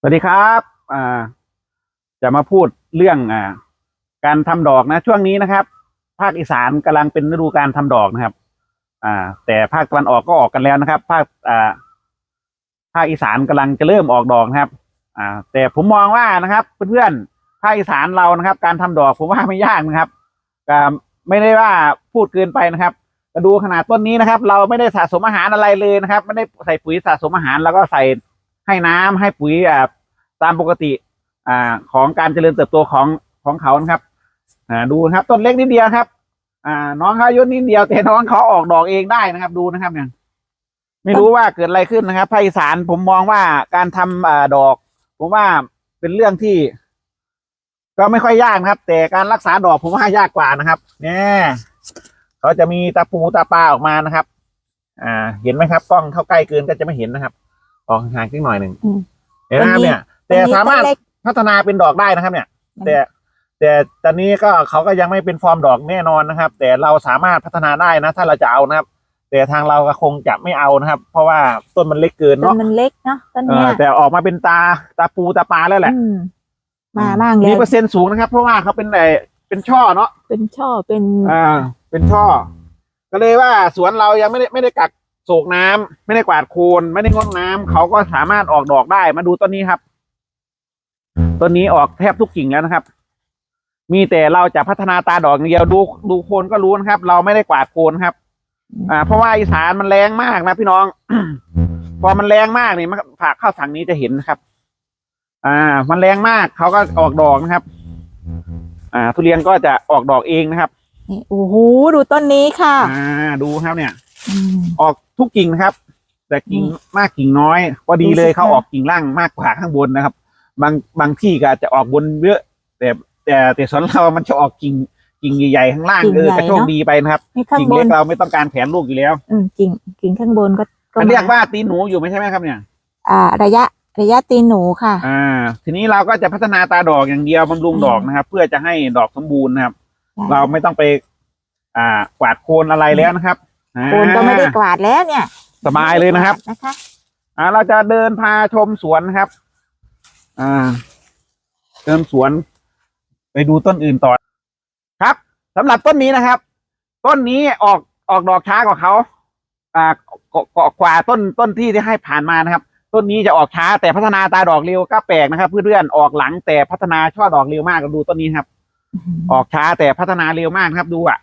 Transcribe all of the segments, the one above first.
สวัสดีครับอ่าจะมาพูดเรื่องอ่าการทำดอกนะ ช่วงนี้นะครับ ภาคอีสานกำลังเป็นฤดูการทำดอกนะครับ อ่า แต่ภาคตะวันออกก็ออกกันแล้วนะครับ ภาคอ่าภาคอีสานกำลังจะเริ่มออกดอกนะครับ อ่า แต่ผมมองว่านะครับ เพื่อนๆภาคอีสานเรานะครับ การทำดอกผมว่าไม่ยากนะครับไม่ได้ว่าพูดเกินไปนะครับดูขนาดต้นนี้นะครับ เราไม่ได้สะสมอาหารอะไรเลยนะครับ ไม่ได้ใส่ปุ๋ยสะสมอาหารแล้วก็ใส่ ให้น้ำให้ปุ๋ยอ่าตามปกติอ่าของการเจริญเติบโตของของเขานะครับอ่าดูนะครับต้นเล็กนิดเดียวครับ อ่า น้องเขายุนิดเดียวแต่น้องเขาออกดอกเองได้นะครับ ดูนะครับเนี่ยไม่รู้ว่าเกิดอะไรขึ้นนะครับภาคอีสานผมมองว่าการทำอ่าดอก ผมว่าเป็นเรื่องที่ ก็ไม่ค่อยยากนะครับ แต่การรักษาดอกผมว่ายากกว่านะครับเนี่ยเขาจะมีตาปูตาปลาออกมานะครับ อ่า เห็นไหมครับ กล้องเข้าใกล้เกินก็จะไม่เห็นนะครับ ออกห่างๆขึ้นหน่อยหนึ่งอืม เห็นไหมครับเนี่ย แต่อันนี้สามารถต้นเล็กพัฒนาเป็นดอกได้นะครับ เนี่ยมันแต่แต่ตอนนี้ก็เขาก็ยังไม่เป็นฟอร์มดอกแน่นอนนะครับ แต่เราสามารถพัฒนาได้นะ ถ้าเราจะเอานะครับ แต่ทางเราก็คงจะไม่เอานะครับ เพราะว่าต้นมันเล็กเกินต้นเนาะมันเล็กเนาะต้นเอเนี้อยแต่ออกมาเป็นตาตาปูตาปลาแล้วแหละอืมมาบ้างมีแล้วเปอร์เซ็นต์สูงนะครับ เพราะว่าเขาเป็นไอเป็นช่อเนาะเป็นช่อเป็น อ่า เป็นช่อ ก็เลยว่าสวนเรายังไม่ได้ไม่ได้กัก โศกน้ำไม่ได้กวาดโคลนไม่ได้งดน้ำเขาก็สามารถออกดอกได้มาดูต้นนี้ครับต้นนี้ออกแทบทุกกิ่งแล้วนะครับ มีแต่เราจะพัฒนาตาดอกอย่างเดียวดูดูโคนก็รู้นะครับ เราไม่ได้กวาดโคนครับ อ่า เพราะว่าอีสานมันแรงมากนะพี่น้อง พอมันแรงมากนี่มันฝากเข้าฝั่งนี้จะเห็นนะครับ อ่า มันแรงมากเขาก็ออกดอกนะครับ อ่า ทุเรียนก็จะออกดอกเองนะครับนี่โอ้โหดูต้นนี้ค่ะ อ่า ดูครับเนี่ยอืมออก ทุกกิ่งนะครับ แต่กิ่งอืมมากกิ่งน้อย ก็ดีเลยดูสิคะเขาออกกิ่งล่างมากกว่าข้างบนนะครับ บางบางที่ก็อาจจะออกบนเยอะแต่แต่แต่สวนเรามันจะออกกิ่งกิ่งใหญ่ๆข้างล่างกิ่งเออใหญ่กระโชคเนอะดีไปนะครับนี่ข้างกิ่งบเล็นกเราไม่ต้องการแผนลูกอยู่แล้ว อืมกิ่งกิ่งข้างบนก็ก็มันเรียกมาว่าตีนหนูอยู่ไม่ใช่ไหมครับเนี่ย อ่า ระยะระยะตีนหนูค่ะ อ่า ทีนี้เราก็จะพัฒนาตาดอกอย่างเดียวบำรุงดอกนะครับ เพื่อจะให้ดอกสมบูรณ์นะครับ เราไม่ต้องไป อ่ากวาดโคนอะไรแล้วนะครับ โคนก็ไม่ได้อ่ากวาดแล้วเนี่ยสบายเลยนะครับ นะคะ อ่า เราจะเดินพาชมสวนนะครับ อ่า เดินสวน ไปดูต้นอื่นต่อ ครับสำหรับต้นนี้นะครับ ต้นนี้ออกออกดอกช้ากว่าเขา อ่ากกกว่าต้นต้นที่ที่ให้ผ่านมานะครับ ต้นนี้จะออกช้าแต่พัฒนาตาดอกเร็วก็แปลกนะครับ เพื่อนๆออกหลังแต่พัฒนาช่อดอกเร็วมากดูต้นนี้ครับ ออกช้าแต่พัฒนาเร็วมากนะครับดูอะ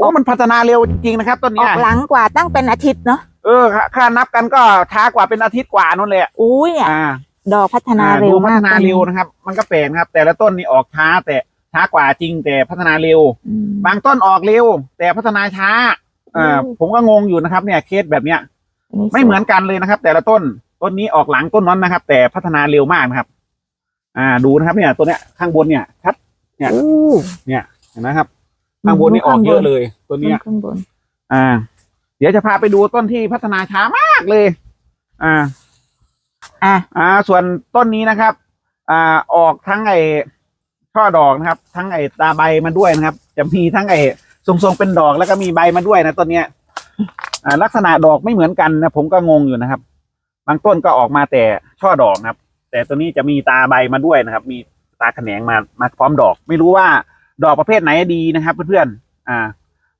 โอ้มันพัฒนาเร็วจริงๆนะครับต้นอเนี้อยกหลังกว่าตั้งเป็นอาทิตย์เนาะเออค่าค่านับกันก็ช้ากว่าเป็นอาทิตย์กว่านั่นแหละอุ้ยเนี่ยอ่า ดอกพัฒนาอ่เร็วดูพัมาฒกนาเร็วนะครับ มันก็แปลกนะครับ แต่ละต้นนี่ออกช้าแต่ช้ากว่าจริงแต่พัฒนาเร็ว อืม บางต้นออกเร็ว แต่พัฒนาช้าอ่าอืมผมก็งงอยู่นะครับ เนี่ยเคสแบบเนี้ยอันนี้ไม่เหมือนกันเลยนะครับ แต่ละต้นต้นนี้ออกหลังต้นนั้นนะครับ แต่พัฒนาเร็วมากนะครับ อ่าดูนะครับเนี่ยตัวเนี้ยข้างบนเนี่ยชัด เนี่ย อู้เห็นไหมครับ ข้างบนนี่ออกเยอะเลย ตัวเนี้ยข้างบน อ่า เดี๋ยวจะพาไปดูต้นที่พัฒนาช้ามากเลย อ่า อะอ่า ส่วนต้นนี้นะครับ อ่า ออกทั้งไอ้ช่อดอกนะครับ ทั้งไอ้ตาใบมาด้วยนะครับ จะมีทั้งไอ้ทรงๆเป็นดอกแล้วก็มีใบมาด้วยนะต้นเนี้ย อ่า ลักษณะดอกไม่เหมือนกันนะผมก็งงอยู่นะครับ บางต้นก็ออกมาแต่ช่อดอกนะครับ แต่ตัวนี้จะมีตาใบมาด้วยนะครับ มีตาแขนงมามาพร้อมดอก ไม่รู้ว่า ดอกประเภทไหนดีนะครับ เพื่อนๆอ่า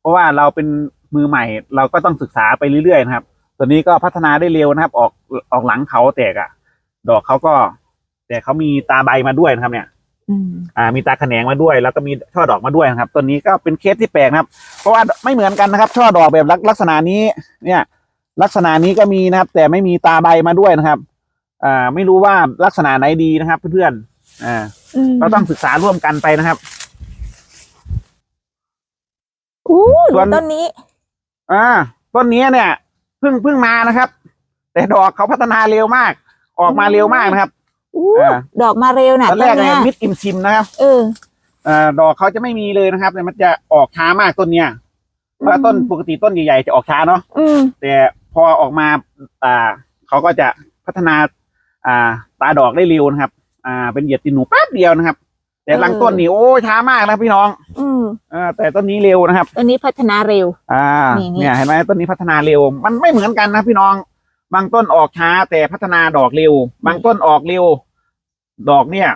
เพราะว่าเราเป็นมือใหม่ เราก็ต้องศึกษาไปเรื่อยๆนะครับ ตัวนี้ก็พัฒนาได้เร็วนะครับ ออกออกหลังเขาแตกอะดอกเขาก็ แต่เขามีตาใบมาด้วยนะครับ เนี่ยอืมอ่า มีตาแขนงมาด้วย แล้วก็มีช่อดอกมาด้วยนะครับต้นนี้ก็เป็นเคสที่แปลกนะครับ เพราะว่าไม่เหมือนกันนะครับ ช่อดอกแบบลักลักษณะนี้ เนี่ย ลักษณะนี้ก็มีนะครับ แต่ไม่มีตาใบมาด้วยนะครับ อ่า ไม่รู้ว่าลักษณะไหนดีนะครับ เพื่อนๆอ่ามเราต้องศึกษาร่วมกันไปนะครับ อู้ส่วน ต้นนี้ อ่าต้นนี้เนี่ยเพิ่งเพิ่งมานะครับ แต่ดอกเขาพัฒนาเร็วมาก ออกมาเร็วมากนะครับอู้อ่าดอกมาเร็วน่ะตอนแรกต้นเนี่ยเนี้ยมิดอิมซิมนะครับเออ อ่าดอกเขาจะไม่มีเลยนะครับแต่มันจะออกช้ามากต้นเนี้ยเพราะว่าต้นปกติต้นใหญ่ๆจะออกช้าเนาะอืม แต่พอออกมา อ่าเขาก็จะพัฒนา อ่า ตาดอกได้เร็วนะครับ อ่า เป็นเหยียดตินหนูแป๊บเดียวนะครับ แต่ลำต้นนี่โอ้ช้ามากนะพี่น้อง อืม อ่าแต่ต้นนี้เร็วนะครับ ต้นนี้พัฒนาเร็ว อ่านี่นี่เนี่ยเห็นไหมต้นนี้พัฒนาเร็ว มันไม่เหมือนกันนะพี่น้อง บางต้นออกช้าแต่พัฒนาดอกเร็ว บางต้นออกเร็ว ดอกเนี่ย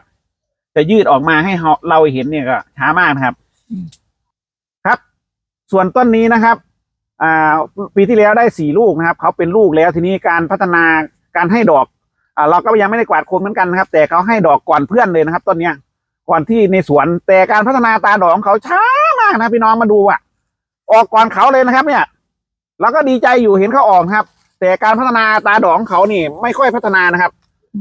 จะยืดออกมาให้เราเราเห็นเนี่ยก็ช้ามากนะครับ ครับ ส่วนต้นนี้นะครับ อ่า ปีที่แล้วได้สี่ลูกนะครับ เขาเป็นลูกแล้วทีนี้การพัฒนาการให้ดอกอ่าเราก็ยังไม่ได้กวาดโคนเหมือนกันนะครับ แต่เขาให้ดอกก่อนเพื่อนเลยนะครับ ต้นเนี้ย ก่อนที่ในสวนแต่การพัฒนาตาดอกของเขาช้ามากนะพี่น้องมาดูอะ ออกก่อนเขาเลยนะครับ เนี่ยเราก็ดีใจอยู่เห็นเขาออกครับ แต่การพัฒนาตาดอกของเขานี่ ไม่ค่อยพัฒนานะครับ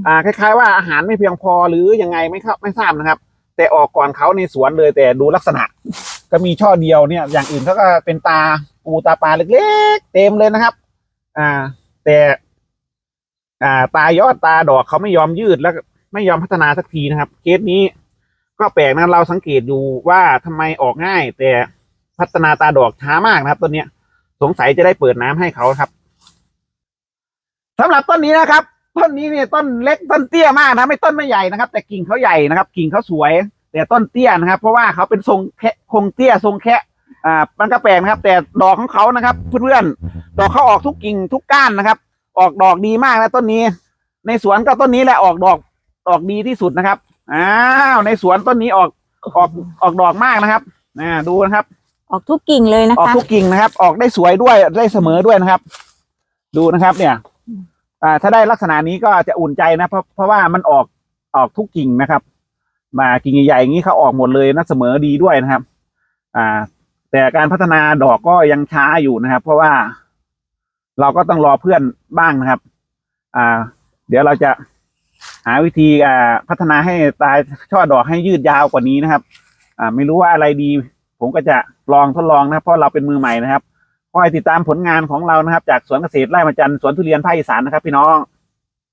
อ่า คล้ายๆ ว่าอาหารไม่เพียงพอหรือยังไงไม่ครับไม่ทราบนะครับ แต่ออกก่อนเขาในสวนเลย แต่ดูลักษณะ ก็มีช่อเดียวเนี่ย อย่างอื่นเขาก็เป็นตาปูตาปลาเล็กๆ เต็มเลยนะครับ อ่า แต่ อ่า ตายอดตาดอกเขาไม่ยอมยืดแล้วไม่ยอมพัฒนาสักทีนะครับเคสนี้ ก็แปลกนะเราสังเกตดูว่าทำไมออกง่าย แต่พัฒนาตาดอกช้ามากนะครับต้นเนี้ย สงสัยจะได้เปิดน้ำให้เขาครับสำหรับต้นนี้นะครับ ต้นนี้เนี่ยต้นเล็กต้นเตี้ยมากนะไม่ต้นไม่ใหญ่นะครับ แต่กิ่งเขาใหญ่นะครับ กิ่งเขาสวย แต่ต้นเตี้ยนะครับ เพราะว่าเขาเป็นทรงแคะคงเตี้ยทรงแคะอ่ามันก็แปลกนะครับ แต่ดอกของเขานะครับ เพื่อนๆดอกเขาออกทุกกิ่งทุกก้านนะครับ ออกดอกดีมากนะต้นนี้ ในสวนก็ต้นนี้แหละออกดอกออกดีที่สุดนะครับ อ้าวในสวนต้นนี้ออกออกออกดอกมากนะครับอ่าดูนะครับ ออกทุกกิ่งเลยนะออกคะทุกกิ่งนะครับ ออกได้สวยด้วยได้เสมอด้วยนะครับ ดูนะครับ เนี่ยอ่าถ้าได้ลักษณะนี้ก็จะอุ่นใจนะเพราะเพราะว่ามันออกออกทุกกิ่งนะครับ มากิ่งใหญ่ๆอย่างนี้เขาออกหมดเลยนะเสมอดีด้วยนะครับ อ่า แต่การพัฒนาดอกก็ยังช้าอยู่นะครับ เพราะว่าเราก็ต้องรอเพื่อนบ้างนะครับ อ่า เดี๋ยวเราจะ หาวิธีอ่าพัฒนาให้ตายช่อดอกให้ยืดยาวกว่านี้นะครับ อ่าไม่รู้ว่าอะไรดี ผมก็จะลองทดลองนะครับเพราะเราเป็นมือใหม่นะครับคอยติดตามผลงานของเรานะครับ จากสวนเกษตรไร่มาจันทร์สวนทุเรียนภาคอีสานนะครับ พี่น้อง